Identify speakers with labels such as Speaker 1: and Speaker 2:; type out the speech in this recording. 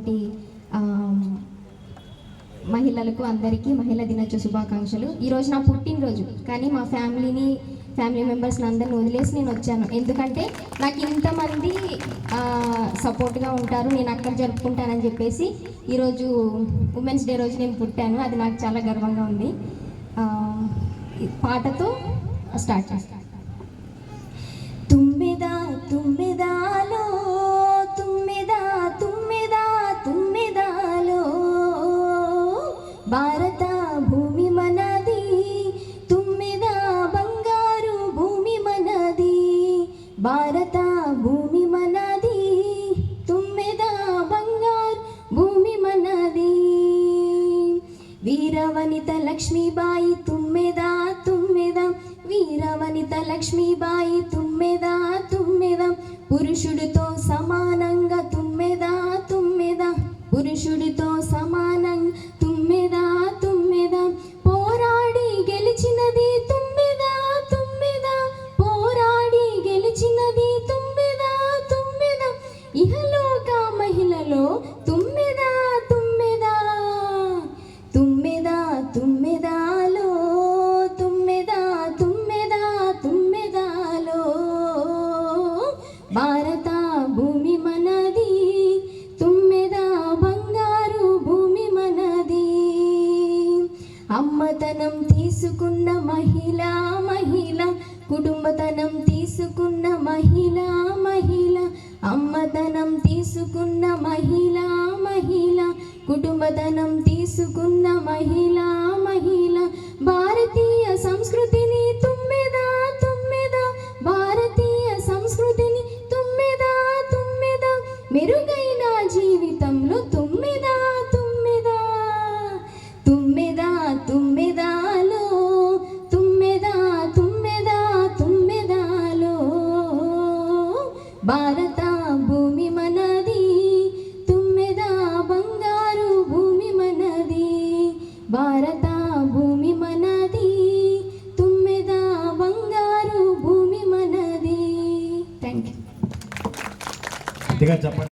Speaker 1: తోటి మహిళలకు అందరికీ మహిళా దినోత్సవ శుభాకాంక్షలు. ఈరోజు నా పుట్టినరోజు. కానీ మా ఫ్యామిలీని ఫ్యామిలీ మెంబర్స్ని అందరిని వదిలేసి నేను వచ్చాను. ఎందుకంటే నాకు ఇంతమంది సపోర్ట్గా ఉంటారు. నేను అక్కడ జరుపుకుంటానని చెప్పేసి ఈరోజు ఉమెన్స్ డే రోజు నేను పుట్టాను. అది నాకు చాలా గర్వంగా ఉంది. పాటతో స్టార్ట్ చేస్తాను భారత భూమి మనది తుమ్మిద బంగారు భూమి మనది భారత భూమి మనది తుమ్మిద బంగారు భూమి మనది వీరవనిత లక్ష్మీబాయి తుమ్మెదా తుమ్మెదా వీరవనిత లక్ష్మీబాయి తుమ్మెదా తుమ్మెదా పురుషుడితో సమానంగా తుమ్మెదా తుమ్మెదా పురుషుడితో సమానంగా అమ్మతనం తీసుకున్న మహిళ మహిళ. కుటుంబతనం తీసుకున్న మహిళ మహిళ. అమ్మతనం తీసుకున్న మహిళ మహిళ. కుటుంబతనం తీసుకున్న మహిళ మహిళ. భారతీయ సంస్కృతిని తుమ్మెదా తుమ్మెదా. భారతీయ సంస్కృతిని తుమ్మెదా తుమ్మెదా. మెరుగు భారత భూమి మనది తుమ్మెదా బంగారు భూమి మనది. భారత భూమి మనది తుమ్మెదా బంగారు భూమి మనది. థ్యాంక్ యూ
Speaker 2: చెప్పండి.